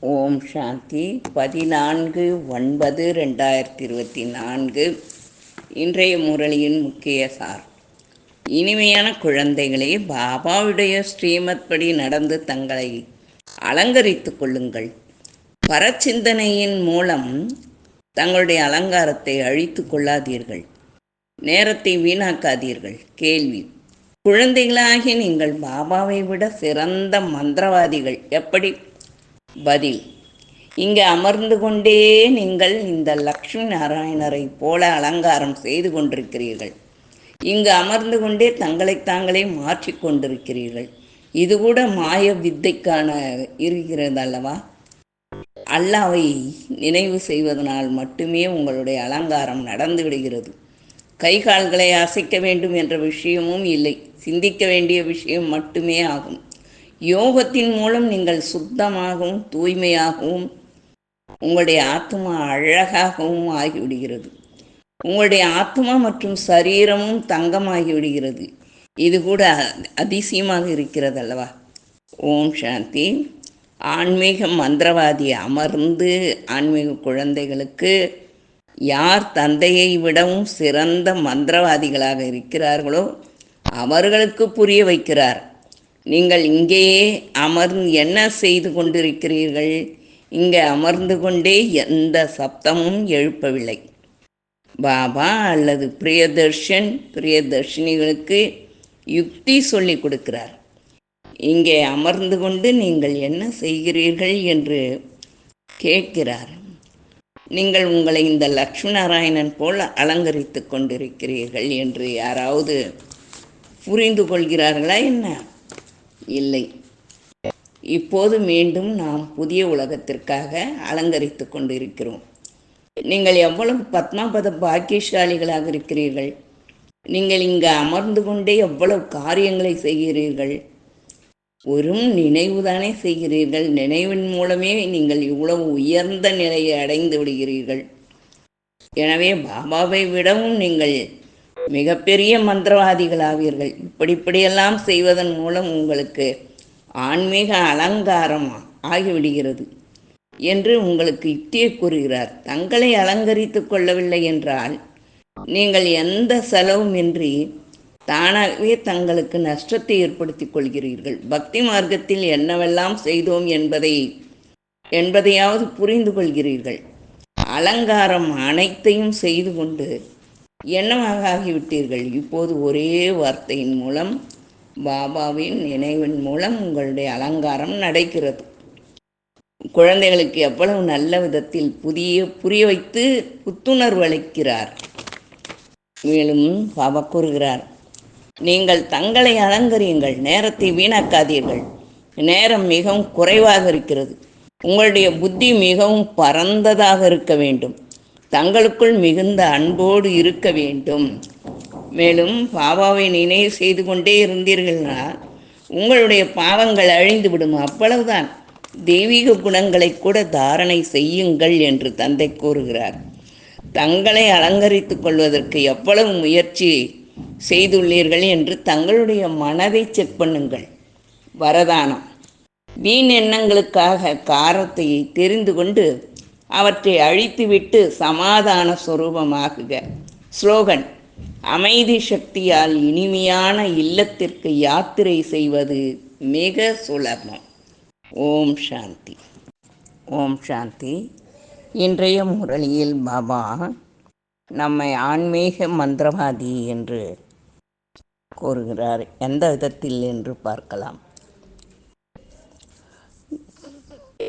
ஓம் சாந்தி. பதினான்கு ஒன்பது ரெண்டாயிரத்தி இருபத்தி நான்கு இன்றைய முரளியின் முக்கிய சார். இனிமையான குழந்தைகளே பாபாவுடைய ஸ்ரீமத் படி நடந்து தங்களை அலங்கரித்து கொள்ளுங்கள். பரச்சிந்தனையின் மூலம் தங்களுடைய அலங்காரத்தை அழித்து கொள்ளாதீர்கள். நேரத்தை வீணாக்காதீர்கள். கேள்வி. குழந்தைகளாகி நீங்கள் பாபாவை விட சிறந்த மந்திரவாதிகள் எப்படி? பதில். இங்கு அமர்ந்து கொண்டே நீங்கள் இந்த லக்ஷ்மி நாராயணரை போல அலங்காரம் செய்து கொண்டிருக்கிறீர்கள். இங்கு அமர்ந்து கொண்டே தங்களை தாங்களே மாற்றிக் கொண்டிருக்கிறீர்கள். இது கூட மாய வித்தைக்கான இருக்கிறது அல்லவா அல்லாவை நினைவு செய்வதனால் மட்டுமே உங்களுடைய அலங்காரம் நடந்து விடுகிறது. கை கால்களை அசைக்க வேண்டும் என்ற விஷயமும் இல்லை. சிந்திக்க வேண்டிய விஷயம் மட்டுமே ஆகும். யோகத்தின் மூலம் நீங்கள் சுத்தமாகவும் தூய்மையாகவும் உங்களுடைய ஆத்மா அழகாகவும் ஆகிவிடுகிறது. உங்களுடைய ஆத்மா மற்றும் சரீரமும் தங்கமாகி விடுகிறது இது கூட அதிசயமாக இருக்கிறது அல்லவா? ஓம் சாந்தி. ஆன்மீக மந்திரவாதி அமர்ந்து ஆன்மீக குழந்தைகளுக்கு யார் தந்தையை விடவும் சிறந்த மந்திரவாதிகளாக இருக்கிறார்களோ அவர்களுக்கு புரிய வைக்கிறார். நீங்கள் இங்கேயே அமர்ந்து என்ன செய்து கொண்டிருக்கிறீர்கள்? இங்கே அமர்ந்து கொண்டே எந்த சப்தமும் எழுப்பவில்லை. பாபா அல்லது பிரியதர்ஷன் பிரியதர்ஷினிகளுக்கு யுக்தி சொல்லி கொடுக்கிறார். இங்கே அமர்ந்து கொண்டு நீங்கள் என்ன செய்கிறீர்கள் என்று கேட்கிறார். நீங்கள் உங்களை இந்த லக்ஷ்மி நாராயணன் போல் அலங்கரித்து கொண்டிருக்கிறீர்கள் என்று யாராவது புரிந்து கொள்கிறார்களா என்ன? இல்லை. இப்போது மீண்டும் நாம் புதிய உலகத்திற்காக அலங்கரித்து கொண்டிருக்கிறோம். நீங்கள் எவ்வளவு பத்மாபத பாக்கியசாலிகளாக இருக்கிறீர்கள்? நீங்கள் இங்கு அமர்ந்து கொண்டே எவ்வளவு காரியங்களை செய்கிறீர்கள்? வெறும் நினைவுதானே செய்கிறீர்கள்? நினைவின் மூலமே நீங்கள் இவ்வளவு உயர்ந்த நிலையை அடைந்து விடுகிறீர்கள். எனவே பாபாவை விடவும் நீங்கள் மிகப்பெரிய மந்திரவாதிகளாவீர்கள். இப்படி இப்படியெல்லாம் செய்வதன் மூலம் உங்களுக்கு ஆன்மீக அலங்காரம் ஆகிவிடுகிறது என்று உங்களுக்கு யுக்தியை கூறுகிறார். தங்களை அலங்கரித்து கொள்ளவில்லை என்றால் நீங்கள் எந்த செலவுமின்றி தானாகவே தங்களுக்கு நஷ்டத்தை ஏற்படுத்தி கொள்கிறீர்கள். பக்தி மார்க்கத்தில் என்னவெல்லாம் செய்தோம் என்பதை என்பதையாவது புரிந்து கொள்கிறீர்கள். அலங்காரம் அனைத்தையும் செய்து கொண்டு என்னவாக ஆகிவிட்டீர்கள் இப்போது ஒரே வார்த்தையின் மூலம் பாபாவின் நினைவின் மூலம் உங்களுடைய அலங்காரம் நடக்கிறது குழந்தைகளுக்கு எவ்வளவு நல்ல விதத்தில் புதிய புரிய வைத்து புத்துணர்வு அளிக்கிறார். மேலும் பாபா கூறுகிறார் நீங்கள் தங்களை அலங்கரியுங்கள் நேரத்தை வீணாக்காதீர்கள். நேரம் மிகவும் குறைவாக இருக்கிறது. உங்களுடைய புத்தி மிகவும் பரந்ததாக இருக்க வேண்டும். தங்களுக்குள் மிகுந்த அன்போடு இருக்க வேண்டும். மேலும் பாபாவை நினைவு செய்து கொண்டே இருந்தீர்கள்னா உங்களுடைய பாவங்கள் அழிந்து விடும் அவ்வளவுதான் தெய்வீக குணங்களை கூட தாரணை செய்யுங்கள் என்று தந்தை கூறுகிறார். தங்களை அலங்கரித்து கொள்வதற்கு எவ்வளவு முயற்சி செய்துள்ளீர்கள் என்று தங்களுடைய மனதை செக் பண்ணுங்கள். வரதானம். வீண் எண்ணங்களுக்காக காரத்தை தெரிந்து கொண்டு அவற்றை அழித்துவிட்டு சமாதான சுரூபமாகுக. ஸ்லோகன் அமைதி சக்தியால் இனிமையான இல்லத்திற்கு யாத்திரை செய்வது மிக சுலபம். ஓம் சாந்தி. ஓம் சாந்தி. இன்றைய முரளியில் பாபா நம்மை ஆன்மீக மந்திரவாதி என்று கூறுகிறார். எந்த விதத்தில் என்று பார்க்கலாம்.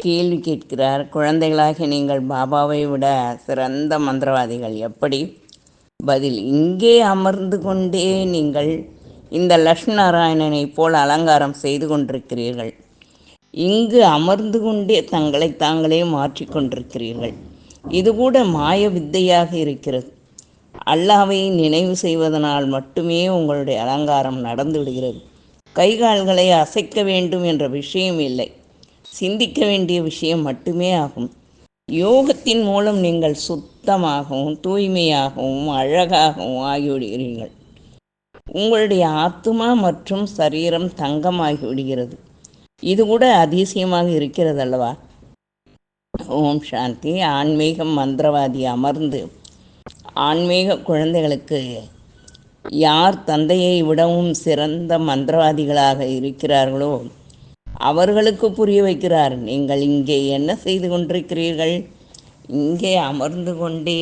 கேள்வி கேட்கிறார். குழந்தைகளாகி நீங்கள் பாபாவை விட சிறந்த மந்திரவாதிகள் எப்படி? பதில் இங்கே அமர்ந்து கொண்டே நீங்கள் இந்த லக்ஷ்மி நாராயணனை போல் அலங்காரம் செய்து கொண்டிருக்கிறீர்கள். இங்கு அமர்ந்து கொண்டே தங்களை தாங்களே மாற்றிக்கொண்டிருக்கிறீர்கள் இது கூட மாய வித்தையாக இருக்கிறது. அல்லாவை நினைவு செய்வதனால் மட்டுமே உங்களுடைய அலங்காரம் நடந்துவிடுகிறது கைகால்களை அசைக்க வேண்டும் என்ற விஷயம் இல்லை. சிந்திக்க வேண்டிய விஷயம் மட்டுமே ஆகும். யோகத்தின் மூலம் நீங்கள் சுத்தமாகவும் தூய்மையாகவும் அழகாகவும் ஆகிவிடுகிறீர்கள். உங்களுடைய ஆத்மா மற்றும் சரீரம் தங்கமாகி விடுகிறது இது கூட அதிசயமாக இருக்கிறது அல்லவா ஓம் சாந்தி. ஆன்மீகம் மந்திரவாதி அமர்ந்து ஆன்மீக குழந்தைகளுக்கு யார் தந்தையை விடவும் சிறந்த மந்திரவாதிகளாக இருக்கிறார்களோ அவர்களுக்கு புரிய வைக்கிறார். நீங்கள் இங்கே என்ன செய்து கொண்டிருக்கிறீர்கள்? இங்கே அமர்ந்து கொண்டே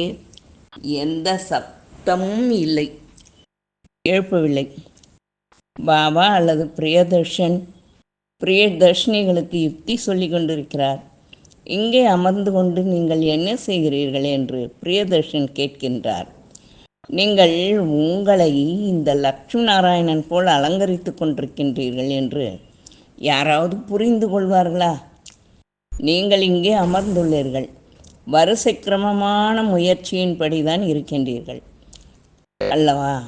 எந்த சப்தமும் இல்லை. எழுப்பவில்லை பாபா அல்லது பிரியதர்ஷன் பிரியதர்ஷினிகளுக்கு யுக்தி சொல்லி கொண்டிருக்கிறார். இங்கே அமர்ந்து கொண்டு நீங்கள் என்ன செய்கிறீர்கள் என்று பிரியதர்ஷன் கேட்கின்றார். நீங்கள் உங்களை இந்த லக்ஷ்மி நாராயணன் போல் அலங்கரித்து கொண்டிருக்கின்றீர்கள் என்று யாராவது புரிந்து கொள்வார்களா? நீங்கள் இங்கே அமர்ந்துள்ளீர்கள். வரிசை கிரமமான முயற்சியின்படி தான் இருக்கின்றீர்கள். அல்லவா?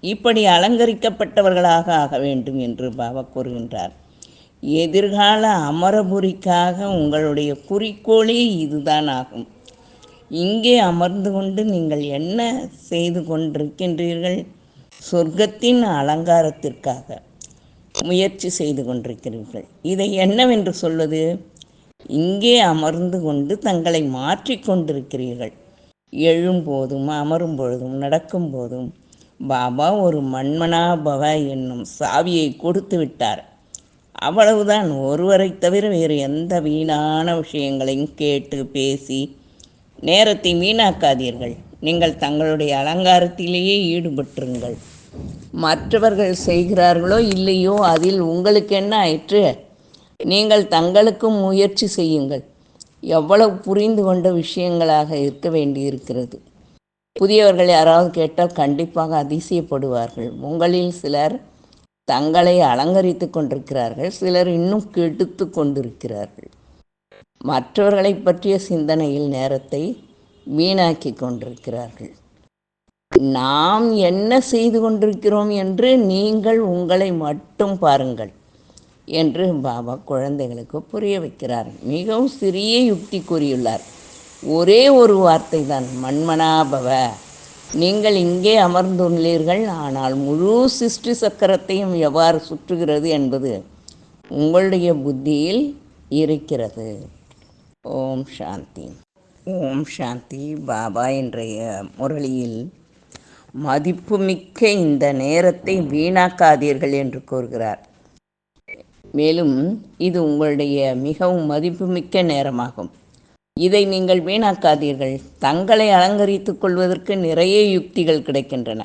இப்படி அலங்கரிக்கப்பட்டவர்களாக ஆக வேண்டும் என்று பாபா கூறுகின்றார். எதிர்கால அமரபுரிக்காக உங்களுடைய குறிக்கோளே இதுதான் ஆகும். இங்கே அமர்ந்து கொண்டு நீங்கள் என்ன செய்து கொண்டிருக்கின்றீர்கள்? சொர்க்கத்தின் அலங்காரத்திற்காக. முயற்சி செய்து கொண்டிருக்கிறீர்கள். இதை என்னவென்று சொல்வது? இங்கே அமர்ந்து கொண்டு தங்களை மாற்றிக்கொண்டிருக்கிறீர்கள் எழும்போதும் அமரும் பொழுதும் நடக்கும் போதும் பாபா ஒரு மண்மனாபவ என்னும் சாவியை கொடுத்து விட்டார். அவ்வளவுதான். ஒருவரை தவிர வேறு எந்த வீணான விஷயங்களையும் கேட்டு பேசி நேரத்தை வீணாக்காதீர்கள். நீங்கள் தங்களுடைய அலங்காரத்திலேயே ஈடுபட்டிருங்கள். மற்றவர்கள் செய்கிறார்களோ இல்லையோ அதில் உங்களுக்கு என்ன ஆயிற்று? நீங்கள் தங்களுக்கும் முயற்சி செய்யுங்கள். எவ்வளவு புரிந்து கொண்ட விஷயங்களாக இருக்க வேண்டியிருக்கிறது. புதியவர்கள் யாராவது கேட்டால் கண்டிப்பாக அதிசயப்படுவார்கள். உங்களில் சிலர் தங்களை அலங்கரித்து கொண்டிருக்கிறார்கள். சிலர் இன்னும் கெடுத்து கொண்டிருக்கிறார்கள். மற்றவர்களை பற்றிய சிந்தனையில் நேரத்தை வீணாக்கி கொண்டிருக்கிறார்கள். நாம் என்ன செய்து கொண்டிருக்கிறோம் என்று நீங்கள் உங்களை மட்டும் பாருங்கள் என்று பாபா குழந்தைகளுக்கு புரிய வைக்கிறார். மிகவும் சிறிய யுக்தி கூறியுள்ளார். ஒரே ஒரு வார்த்தை தான் மண்மனாபவ நீங்கள் இங்கே அமர்ந்துள்ளீர்கள் ஆனால் முழு சிருஷ்டி சக்கரத்தையும் எவ்வாறு சுற்றுகிறது என்பது உங்களுடைய புத்தியில் இருக்கிறது. ஓம் சாந்தி. ஓம் சாந்தி. பாபா இன்றைய முரளியில் மதிப்புமிக்க இந்த நேரத்தை வீணாக்காதீர்கள் என்று கூறுகிறார். மேலும் இது உங்களுடைய மிகவும் மதிப்புமிக்க நேரமாகும். இதை நீங்கள் வீணாக்காதீர்கள். தங்களை அலங்கரித்துக் கொள்வதற்கு நிறைய யுக்திகள் கிடைக்கின்றன.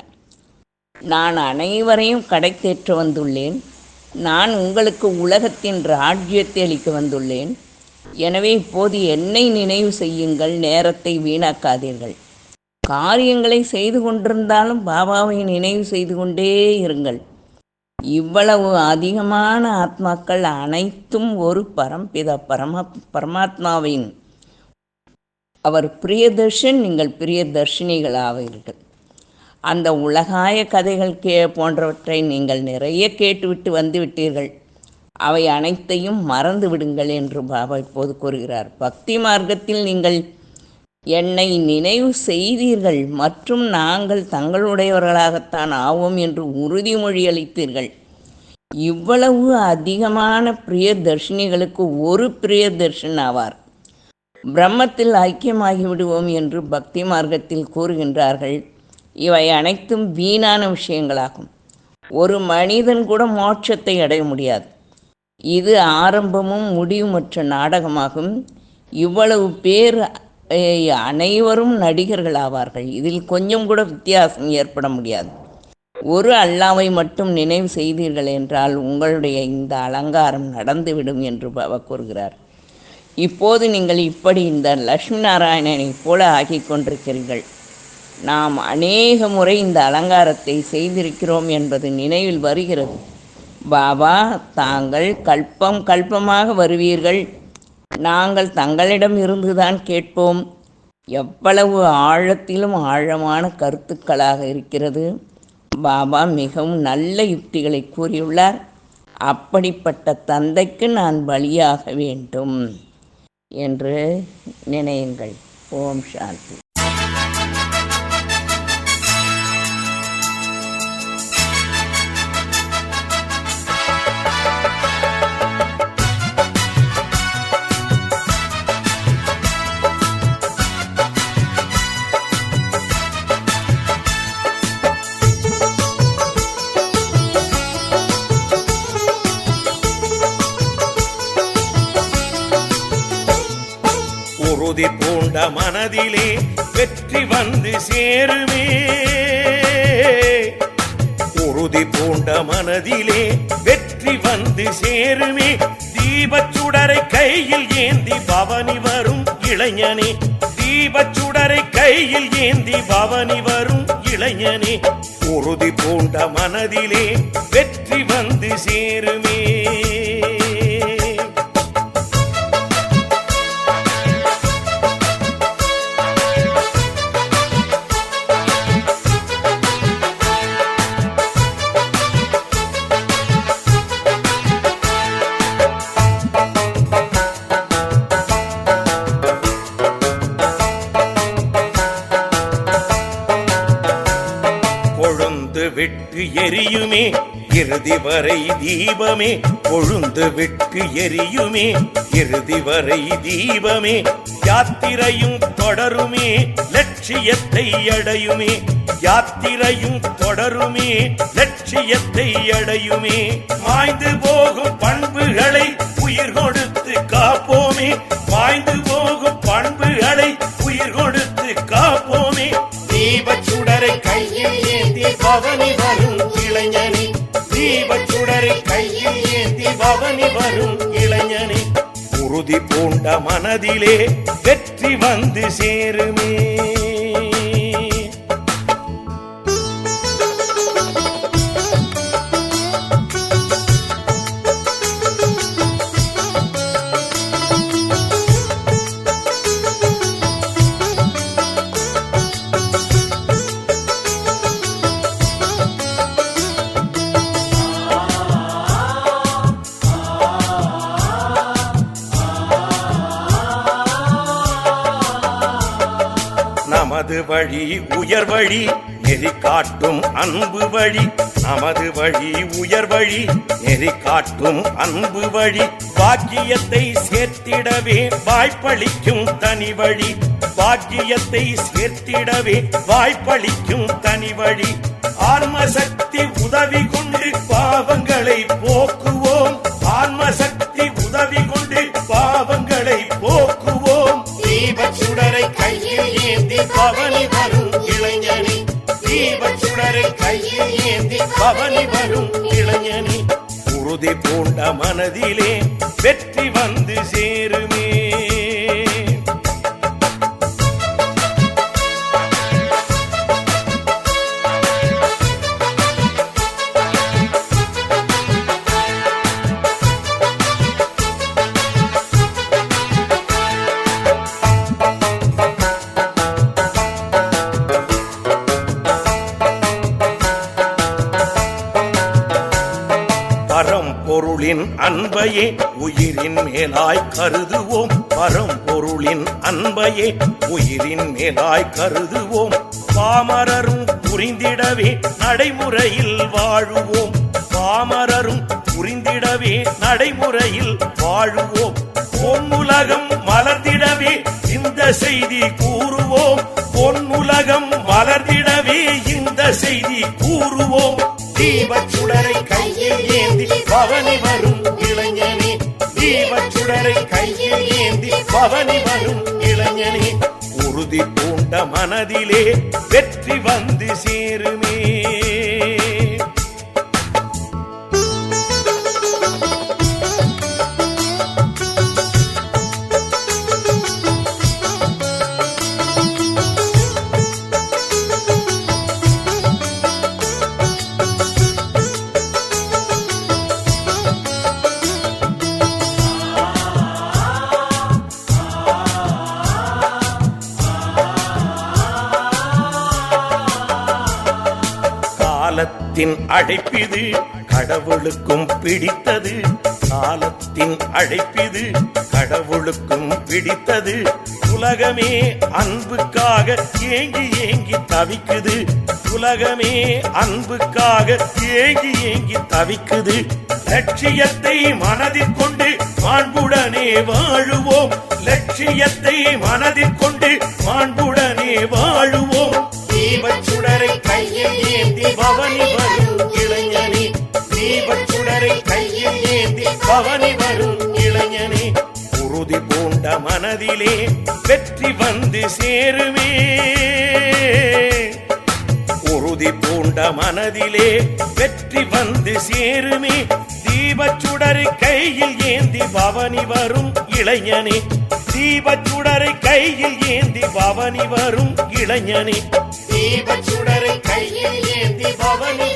நான் அனைவரையும் கடை தேற்ற வந்துள்ளேன். நான் உங்களுக்கு உலகத்தின் ராஜ்யத்தை அளிக்க வந்துள்ளேன். எனவே இப்போது என்னை நினைவு செய்யுங்கள். நேரத்தை வீணாக்காதீர்கள். காரியங்களை செய்து கொண்டிருந்தாலும் பாபாவை நினைவு செய்து கொண்டே இருங்கள். இவ்வளவு அதிகமான ஆத்மாக்கள் அனைத்தும் ஒரு பரம்பித பரம பரமாத்மாவின். அவர் பிரியதர்ஷன் நீங்கள் பிரியதர்ஷினிகளாவீர்கள் அந்த உலகாய கதைகள் கே போன்றவற்றை நீங்கள் நிறைய கேட்டுவிட்டு வந்து விட்டீர்கள். அவை அனைத்தையும் மறந்து விடுங்கள் என்று பாபா இப்போது கூறுகிறார். பக்தி மார்க்கத்தில் நீங்கள் என்னை நினைவு செய்தீர்கள் மற்றும் நாங்கள் தங்களுடையவர்களாகத்தான் ஆவோம் என்று உறுதிமொழி அளித்தீர்கள். இவ்வளவு அதிகமான பிரியதர்ஷினிகளுக்கு ஒரு பிரியதர்ஷன் ஆவார். பிரம்மத்தில் ஐக்கியமாகிவிடுவோம் என்று பக்தி மார்க்கத்தில் கூறுகின்றார்கள். இவை அனைத்தும் வீணான விஷயங்களாகும். ஒரு மனிதன் கூட மோட்சத்தை அடைய முடியாது. இது ஆரம்பமும் முடிவுமற்ற நாடகமாகும். இவ்வளவு பேர் அனைவரும் நடிகர்கள் ஆவார்கள். இதில் கொஞ்சம் கூட வித்தியாசம் ஏற்பட முடியாது. ஒரு அல்லாவை மட்டும் நினைவு செய்தீர்கள் என்றால் உங்களுடைய இந்த அலங்காரம் நடந்துவிடும் என்று பாபா கூறுகிறார். இப்போது நீங்கள் இப்படி இந்த லட்சுமி நாராயணனைப் போல ஆகிக்கொண்டிருக்கிறீர்கள் நாம் அநேக முறை இந்த அலங்காரத்தை செய்திருக்கிறோம் என்பது நினைவில் வருகிறது. பாபா தாங்கள் கல்பம் கல்பமாக வருவீர்கள். நாங்கள் தங்களிடம் இருந்துதான் கேட்போம். எவ்வளவு ஆழத்திலும் ஆழமான கருத்துக்களாக இருக்கிறது. பாபா மிகவும் நல்ல யுக்திகளை கூறியுள்ளார். அப்படிப்பட்ட தந்தைக்கு நான் பலியாக வேண்டும் என்று நினையுங்கள். ஓம் சாந்தி. மனதிலே வெற்றி வந்து சேருமே. உறுதி பூண்ட மனதிலே வெற்றி வந்து சேருமே. தீபச்சுடரை கையில் ஏந்தி பவனி வரும் இளைஞனே. தீபச்சுடரை கையில் ஏந்தி பவனி வரும் இளைஞனே. உறுதி பூண்ட மனதிலே வெற்றி வந்து சேருமே. எரியுமே. இறுதி வரை தீபமே. கொழுந்து விட்டு எரியுமே. இறுதி வரை தீபமே. யாத்திரையும் தொடருமே. லட்சியத்தை அடையுமே. யாத்திரையும் தொடருமே. லட்சியத்தை அடையுமே. மாய்ந்து போகும் பண்புகளை உயிர் பவனி இளைஞனே. உறுதி பூண்ட மனதிலே வெற்றி வந்து சேருமே. வழி உயர் வழி நெறி காட்டும் அன்பு வழி. நமது வழி உயர் வழி நெறி காட்டும் அன்பு வழி. பாக்கியத்தை சேர்த்திடவே வாய்ப்பளிக்கும் தனி வழி. பாக்கியத்தை சேர்த்திடவே வாய்ப்பளிக்கும் தனி வழி. ஆன்மசக்தி உதவி கொண்டு பாவங்களை போக்குவோம். ஆன்மசக்தி உதவி கொண்டு பாவங்களை போக்குவோம். சுடரை கையில் ஏந்தி பவனி வரும் இளைஞனி. தீப சுடரை கையில் ஏந்தி பவனி வரும் இளைஞனி. உறுதி பூண்ட மனதிலே வெற்றி வந்து சேரும் பரம்பொருளின் அன்பையே உயிரின் மேலாய் கருதுவோம். பரம்பொருளின் அன்பையே உயிரின் மேலாய் கருதுவோம். பாமரரும் புரிந்திடவே நடைமுறையில் வாழுவோம். பாமரரும் புரிந்திடவே நடைமுறையில் வாழுவோம். பொன்னுலகம் மலர்ந்திடவே இந்த செய்தி கூறுவோம். பொன்னுலகம் மலர்ந்திடவே இந்த செய்தி கூறுவோம். தீபச்சுடரை கையில் ஏந்தி பவனி வரும் இளைஞனே. தீபச்சுடரை கையில் ஏந்தி பவனி வரும் இளைஞனே. உறுதி பூண்ட மனதிலே வெற்றி வந்து சேருமே. காலத்தின் அழைப்பிது கடவுளுக்கும் பிடித்தது. காலத்தின் அழைப்பிது கடவுளுக்கும் பிடித்தது. உலகமே அன்புக்காக ஏங்கி ஏங்கி தவிக்குது. உலகமே அன்புக்காக ஏங்கி ஏங்கி தவிக்குது. லட்சியத்தை மனதில் கொண்டு மாண்புடனே வாழுவோம். லட்சியத்தை மனதில் கொண்டு மாண்புடனே வாழுவோம். தீபச்சுடரை கையில் ஏந்தி பவனி வரும் இளைஞனே. தீபச்சுடரை கையில் ஏந்தி பவனி வரும் இளைஞனே. உறுதி பூண்ட மனதிலே வெற்றி வந்து சேருமே. உறுதி பூண்ட மனதிலே வெற்றி வந்து சேருமே. தீபச்சுடரை கையில் ஏந்தி பவனி வரும் இளைஞனே. தீபச்சுடரை கையில் ஏந்தி பவனி வரும் இளைஞனே. தீபச்சுடரை கையில் ஏந்தி பவனி